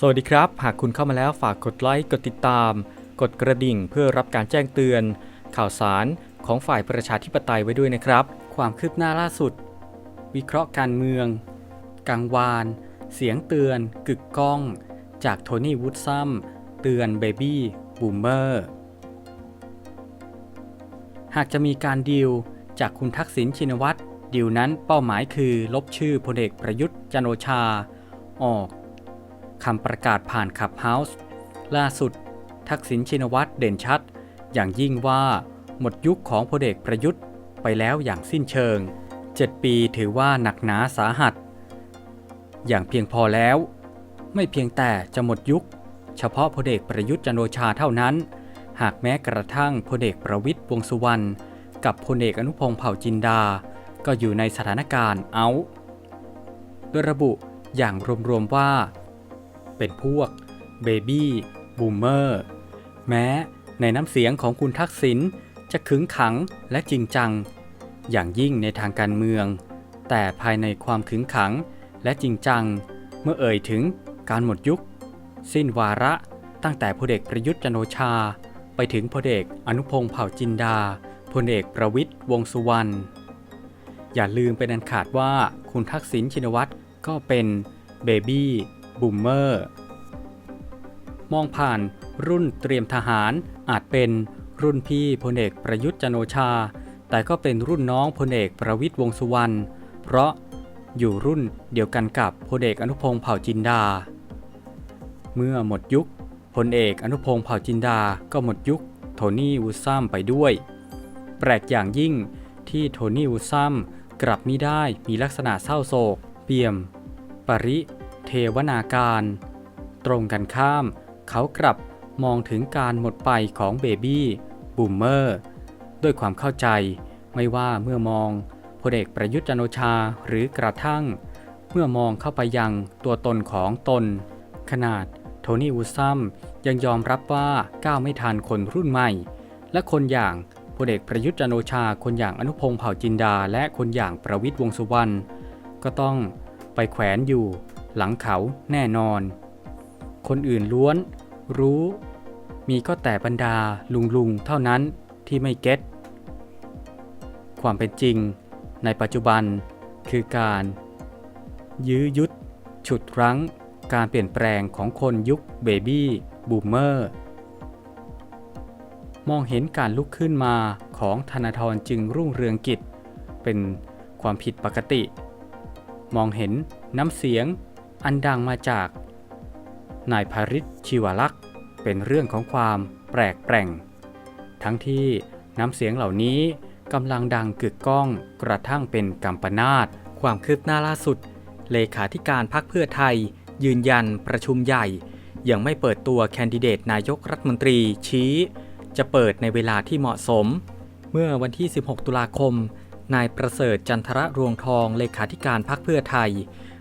สวัสดีครับ หากคุณเข้ามาแล้วฝากกดไลค์ กดติดตาม กดกระดิ่งเพื่อรับการแจ้งเตือน ข่าวสารของฝ่ายประชาธิปไตยไว้ด้วยนะครับ ความคืบหน้าล่าสุด วิเคราะห์การเมือง กังวาน เสียงเตือน กึกก้อง จากโทนี่วูดซัมเตือนเบบี้บูมเมอร์หากจะมีการดีลจากคุณทักษิณชินวัตรดีลนั้นเป้าหมายคือลบชื่อพลเอกประยุทธ์จันโอชา ออก คำประกาศผ่านขับเฮาส์ล่าสุด ทักษิณชินวัตรเด่นชัด อย่างยิ่งว่าหมดยุคของพลเอกประยุทธ์ไปแล้วอย่างสิ้นเชิง 7 ปีถือว่าหนักหนาสาหัส อย่างเพียงพอแล้ว ไม่เพียงแต่จะหมดยุค เฉพาะพลเอกประยุทธ์จันโอชาเท่านั้น หากแม้กระทั่งพลเอกประวิตยวงสุวรรณกับพลเอกอนุพงษ์เผ่าจินดา ก็อยู่ในสถานการณ์เอา โดยระบุอย่างรวมๆว่า เป็นพวกเบบี้บูมเมอร์แม้ในน้ำเสียงของคุณทักษิณจะขึงขังและจริงจัง อย่างยิ่งในทางการเมือง แต่ภายในความขึงขังและจริงจัง เมื่อเอ่ยถึงการหมดยุค สิ้นวาระตั้งแต่พลเอกประยุทธ์จันโอชา ไปถึงพลเอกอนุพงษ์เผ่าจินดาพลเอกประวิตยวงสุวรรณอย่าลืมเป็นอันขาดว่าคุณทักษิณชินวัตรก็เป็นเบบี้ บูมเมอร์มองผ่านรุ่นเตรียมทหารอาจเป็นรุ่นพี่พลเอกประยุทธ์จันโอชา แต่ก็เป็นรุ่นน้องพลเอกประวิตยวงสุวรรณเพราะอยู่รุ่นเดียวกันกับพลเอกอนุพงษ์เผ่าจินดา เมื่อหมดยุคพลเอกอนุพงษ์เผ่าจินดาก็หมดยุคโทนี่วูซัมไปด้วย แปลกอย่างยิ่งที่โทนี่วูซัมกลับมิได้มีลักษณะเศร้าโศก เปี่ยม ปริ เทวนาการ ตรงกันข้าม เขากลับมองถึงการหมดไปของเบบี้บูมเมอร์ด้วยความเข้าใจไม่ว่าเมื่อมองพลเอกประยุทธ์จันทร์โอชาหรือกระทั่ง เมื่อมองเข้าไปยังตัวตนของตน ขนาดโทนี่วูซัมยังยอมรับว่าก้าวไม่ทันคนรุ่นใหม่ และคนอย่างพลเอกประยุทธ์จันทร์โอชา คนอย่างอนุพงษ์เผ่าจินดา และคนอย่างประวิตยวงสุวรรณก็ต้องไปแขวนอยู่ หลังเขาแน่นอน คนอื่นล้วน รู้ มีก็แต่บรรดาลุงลุงเท่านั้นที่ไม่เก็ตความเป็นจริง ในปัจจุบันคือการ ยื้อยุด ฉุดรั้ง การเปลี่ยนแปลงของคนยุคเบบี้บูมเมอร์มองเห็นการลุกขึ้นมาของธนาธรจึงรุ่งเรืองกิจ เป็นความผิดปกติ มองเห็นน้ำเสียง อันดังมาจาก นายภาริชชิวลักษ์ เป็นเรื่องของความแปลกแปลงทั้งที่น้ำเสียงเหล่านี้กำลังดังกึกก้องกระทั่งเป็นกัมปนาตความคืบหน้าล่าสุด เลขาธิการพรรคเพื่อไทย ยืนยันประชุมใหญ่ ยังไม่เปิดตัวแคนดิเดตนายกรัฐมนตรีชี้ จะเปิดในเวลาที่เหมาะสม เมื่อวันที่ 16 ตุลาคม นายประเสริฐจันทระรวงทองเลขาธิการพรรคเพื่อไทย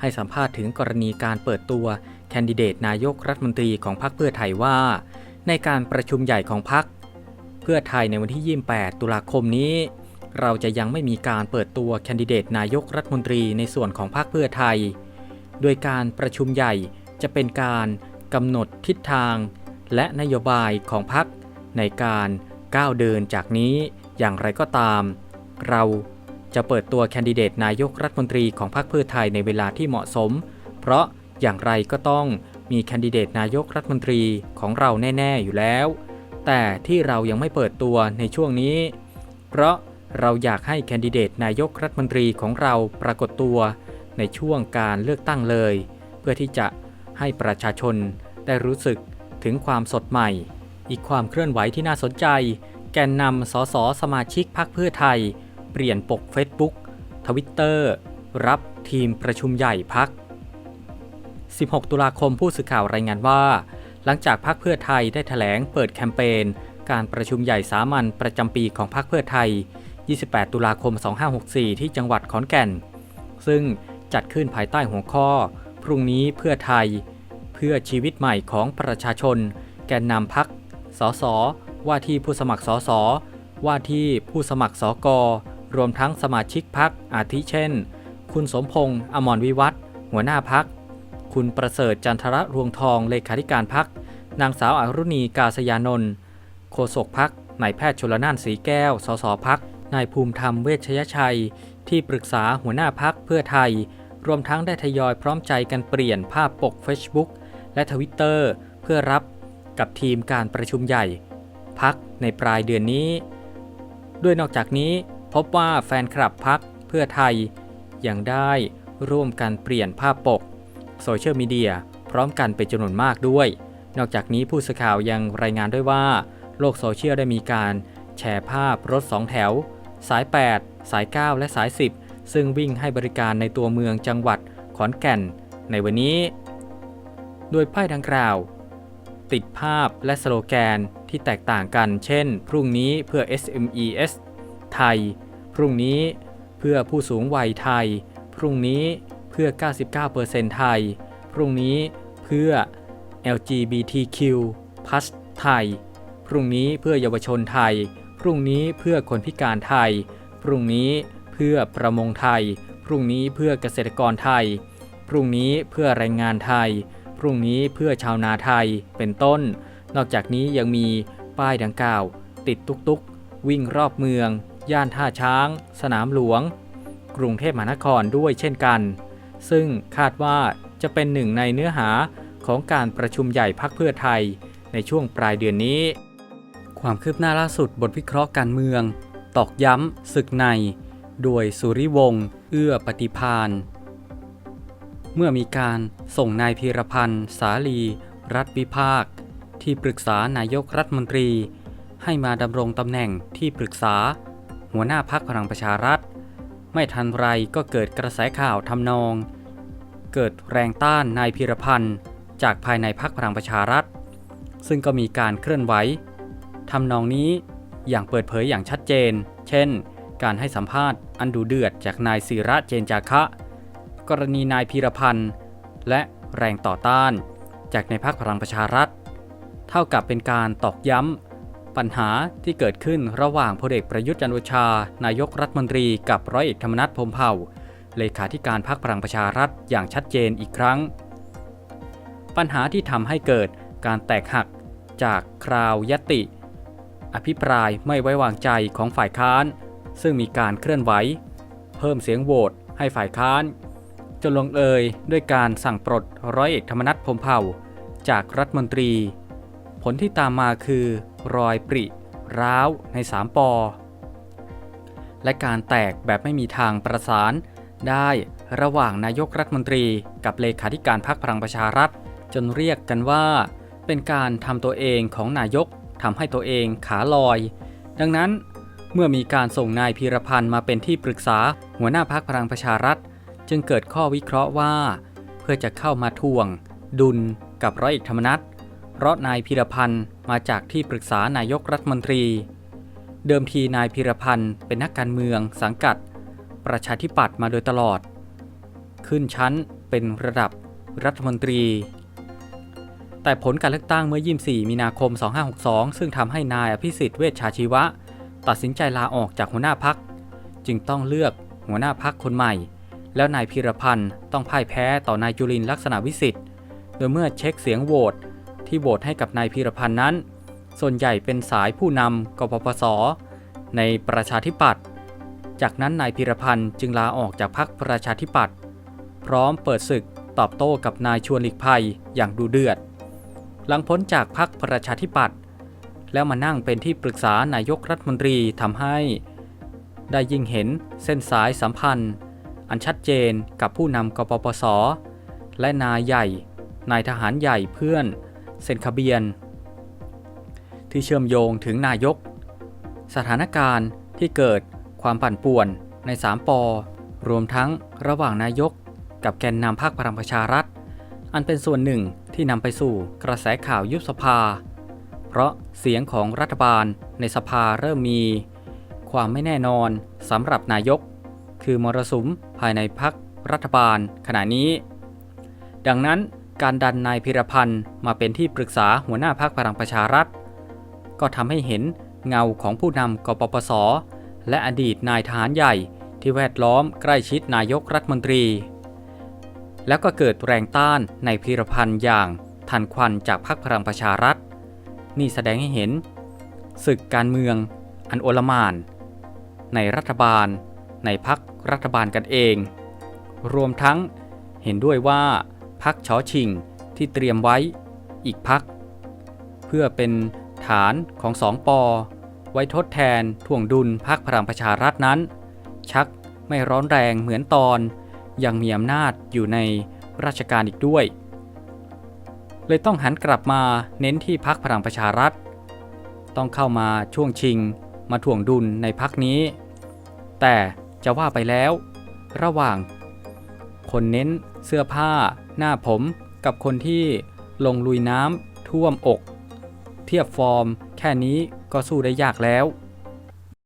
ให้สัมภาษณ์ถึงกรณีการเปิดตัวแคนดิเดตนายกรัฐมนตรีของพรรคเพื่อไทยว่า ในการประชุมใหญ่ของพรรคเพื่อไทยในวันที่ 28 ตุลาคมนี้ เราจะยังไม่มีการเปิดตัวแคนดิเดตนายกรัฐมนตรีในส่วนของพรรคเพื่อไทย โดยการประชุมใหญ่จะเป็นการกำหนดทิศทาง และนโยบายของพรรคในการก้าวเดินจากนี้อย่างไรก็ตาม เรา จะเปิดตัวแคนดิเดตนายกรัฐมนตรีของพรรคเพื่อไทยในเวลาที่เหมาะสม เพราะอย่างไรก็ต้องมีแคนดิเดตนายกรัฐมนตรีของเราแน่ ๆ อยู่แล้ว แต่ที่เรายังไม่เปิดตัวในช่วงนี้ เพราะเราอยากให้แคนดิเดตนายกรัฐมนตรีของเราปรากฏตัวในช่วงการเลือกตั้งเลย เพื่อที่จะให้ประชาชนได้รู้สึกถึงความสดใหม่ อีกความเคลื่อนไหวที่น่าสนใจ แกนนำสสสมาชิกพรรคเพื่อไทย ปลี่ยนปก Facebook ทวิตเตอร์รับทีมประชุมใหญ่พัก 16 ตุลาคมผู้สื่อข่าวรายงานว่า หลังจากพรรคเพื่อไทยได้ถแถลงเปิดแคมเปญการประชุมใหญ่สามัญประจำปีของพรรคเพื่อไทย 28 ตุลาคม 2564 ที่จังหวัดขอนแก่น ซึ่งจัดขึ้นภายใต้หัวข้อ พรุ่งนี้เพื่อไทย เพื่อชีวิตใหม่ของประชาชน แกนนำพักสสว่าที่ผู้สมัครสสว่าที่ผู้สมัครสก รวมทั้งสมาชิกพักอาทิเช่น คุณสมพงษ์อมรวิวัฒน์หัวหน้าพัก คุณประเสริฐจันทระรวงทองเลขาธิการพัก นางสาวอรุณีกาศยานนท์โฆษกพักนายแพทย์ชลนานสีแก้ว สสพักนายภูมิธรรมเวชยชัย ที่ปรึกษาหัวหน้าพักเพื่อไทย รวมทั้งได้ทยอยพร้อมใจกันเปลี่ยนภาพปก Facebook และทวิตเตอร์เพื่อรับกับทีมการประชุมใหญ่ พักในปลายเดือนนี้ ด้วยนอกจากนี้ พบว่าแฟนคลับพักเพื่อไทย ยังได้ร่วมกันเปลี่ยนภาพปกโซเชียลมีเดียพร้อมกันเป็นจำนวนมากด้วย นอกจากนี้ผู้สื่อข่าวยังรายงานด้วยว่า โลกโซเชียลได้มีการแชร์ภาพรถ2แถว สาย 8 สาย 9 และสาย 10 ซึ่งวิ่งให้บริการในตัวเมืองจังหวัดขอนแก่น ในวันนี้ โดยป้ายดังกล่าว ติดภาพและสโลแกนที่แตกต่างกัน เช่น พรุ่งนี้เพื่อ SMES ไทย พรุ่งนี้เพื่อผู้สูงวัยไทย พรุ่งนี้เพื่อ 99%ไทย พรุ่งนี้เพื่อ LGBTQ+ ไทย พรุ่งนี้เพื่อเยาวชนไทย พรุ่งนี้เพื่อคนพิการไทย พรุ่งนี้เพื่อประมงไทย พรุ่งนี้เพื่อเกษตรกรไทย พรุ่งนี้เพื่อแรงงานไทย พรุ่งนี้เพื่อชาวนาไทย เป็นต้น นอกจากนี้ยังมีป้ายดังกล่าว ติดตุกๆวิ่งรอบเมือง ย่านท่าช้าง สนามหลวง กรุงเทพมหานครด้วยเช่นกัน ซึ่งคาดว่าจะเป็นหนึ่งในเนื้อหาของการประชุมใหญ่พักเพื่อไทยในช่วงปลายเดือนนี้ ความคืบหน้าล่าสุดบทวิเคราะห์การเมือง ตอกย้ำศึกใน โดยสุริวงศ์เอื้อปฏิพานเมื่อมีการส่งนายพีรพันธ์ สาลี รัฐวิภาค ที่ปรึกษานายกรัฐมนตรี ให้มาดำรงตำแหน่งที่ปรึกษา หัวหน้าพักพลังประชารัฐ ไม่ทันไรก็เกิดกระแสข่าวทำนอง เกิดแรงต้านนายพีรพันธ์จากภายในพักพลังประชารัฐ ซึ่งก็มีการเคลื่อนไหวทำนองนี้อย่างเปิดเผยอย่างชัดเจน เช่น การให้สัมภาษณ์อันดูเดือดจากนายศิระเจนจาคะ กรณีนายพีรพันธ์ และแรงต่อต้าน จากในพักพลังประชารัฐ เท่ากับเป็นการตอกย้ำ ปัญหาที่เกิดขึ้นระหว่างพลเอกประยุทธ์จันโอชา นายกรัฐมนตรีกับร้อยเอกธรรมนัฐพรมเผ่า เลขาธิการพักพลังประชารัฐอย่างชัดเจนอีกครั้ง ปัญหาที่ทำให้เกิดการแตกหักจากคราวยติ อภิปรายไม่ไว้วางใจของฝ่ายค้าน ซึ่งมีการเคลื่อนไหว เพิ่มเสียงโหวตให้ฝ่ายค้านจนลงเอยด้วยการสั่งปลดร้อยเอกธรรมนัฐพรมเผ่า จากรัฐมนตรี ลที่ตามมาคือ รอยปริ ร้าวในสามปอ และการแตกแบบไม่มีทางประสาน ได้ระหว่างนายกรัฐมนตรี กับเลขาธิการพรรคพลังประชารัฐ จนเรียกกันว่า เป็นการทำตัวเองของนายกทำให้ตัวเองขาลอย ดังนั้นเมื่อมีการส่งนายพีรพันธ์มาเป็นที่ปรึกษาหัวหน้าพักพลังประชารัฐ จึงเกิดข้อวิเคราะห์ว่า เพื่อจะเข้ามาทวง ดุลกับร้อยเอกธรรมนัฐ เพราะนายพีรพันธ์มาจากที่ปรึกษานายกรัฐมนตรี เดิมทีนายพีรพันธ์เป็นนักการเมืองสังกัด ประชาธิปัตย์มาโดยตลอด ขึ้นชั้นเป็นระดับรัฐมนตรี แต่ผลการเลือกตั้งเมื่อ 24 มีนาคม 2562 ซึ่งทำให้นายอภิสิทธิ์เวชชาชีวะ ตัดสินใจลาออกจากหัวหน้าพัก จึงต้องเลือกหัวหน้าพักคนใหม่ แล้วนายพีรพันธ์ต้องพ่ายแพ้ต่อนายจุลินลักษณะวิสิทธิ์โดยเมื่อเช็คเสียงโหวต ที่โหวตให้กับนายพีรพันธ์นั้น ส่วนใหญ่เป็นสายผู้นำกปปส ในประชาธิปัตย์จากนั้นนายพีรพันธ์จึงลาออกจากพรรคประชาธิปัตย์พร้อมเปิดศึกตอบโต้กับนายชวนหลีกภัยอย่างดูเดือด หลังพ้นจากพรรคประชาธิปัตย์แล้วมานั่งเป็นที่ปรึกษานายกรัฐมนตรีทำให้ ได้ยิ่งเห็นเส้นสายสัมพันธ์ อันชัดเจนกับผู้นำกปปส และนายใหญ่ นายทหารใหญ่เพื่อน เซ็นคาเบียน ที่เชื่อมโยงถึงนายก สถานการณ์ที่เกิดความปั่นป่วนใน 3ปอรวมทั้งระหว่างนายก กับแกนนำพรรคพลังประชารัฐ อันเป็นส่วนหนึ่งที่นำไปสู่กระแสข่าวยุบสภา เพราะเสียงของรัฐบาลในสภาเริ่มมี ความไม่แน่นอนสำหรับนายก คือมรสุมภายในพรรครัฐบาลขณะนี้ ดังนั้น การดันนายพิรพันธ์มาเป็นที่ปรึกษาหัวหน้าพรรคพลังประชารัฐ ก็ทำให้เห็นเงาของผู้นำกปปส และอดีตนายทหารใหญ่ที่แวดล้อมใกล้ชิดนายกรัฐมนตรี แล้วก็เกิดแรงต้านในพีรพันธ์อย่างทันควันจากพรรคพลังประชารัฐ นี่แสดงให้เห็น ศึกการเมืองอันโอลมาน ในรัฐบาล ในพักรัฐบาลกันเอง รวมทั้งเห็นด้วยว่า พักชอชิงที่เตรียมไว้อีกพัก เพื่อเป็นฐานของสองปอ ไว้ทดแทนถ่วงดุลพักพลังประชารัฐนั้น ชักไม่ร้อนแรงเหมือนตอน ยังมีอำนาจอยู่ในราชการอีกด้วย เลยต้องหันกลับมาเน้นที่พักพลังประชารัฐ ต้องเข้ามาช่วงชิงมาถ่วงดุลในพักนี้ แต่จะว่าไปแล้ว ระหว่าง คนเน้นเสื้อผ้า หน้าผมกับคนที่ลงลุยน้ำท่วมอก เทียบฟอร์ม แค่นี้ก็สู้ได้ยากแล้ว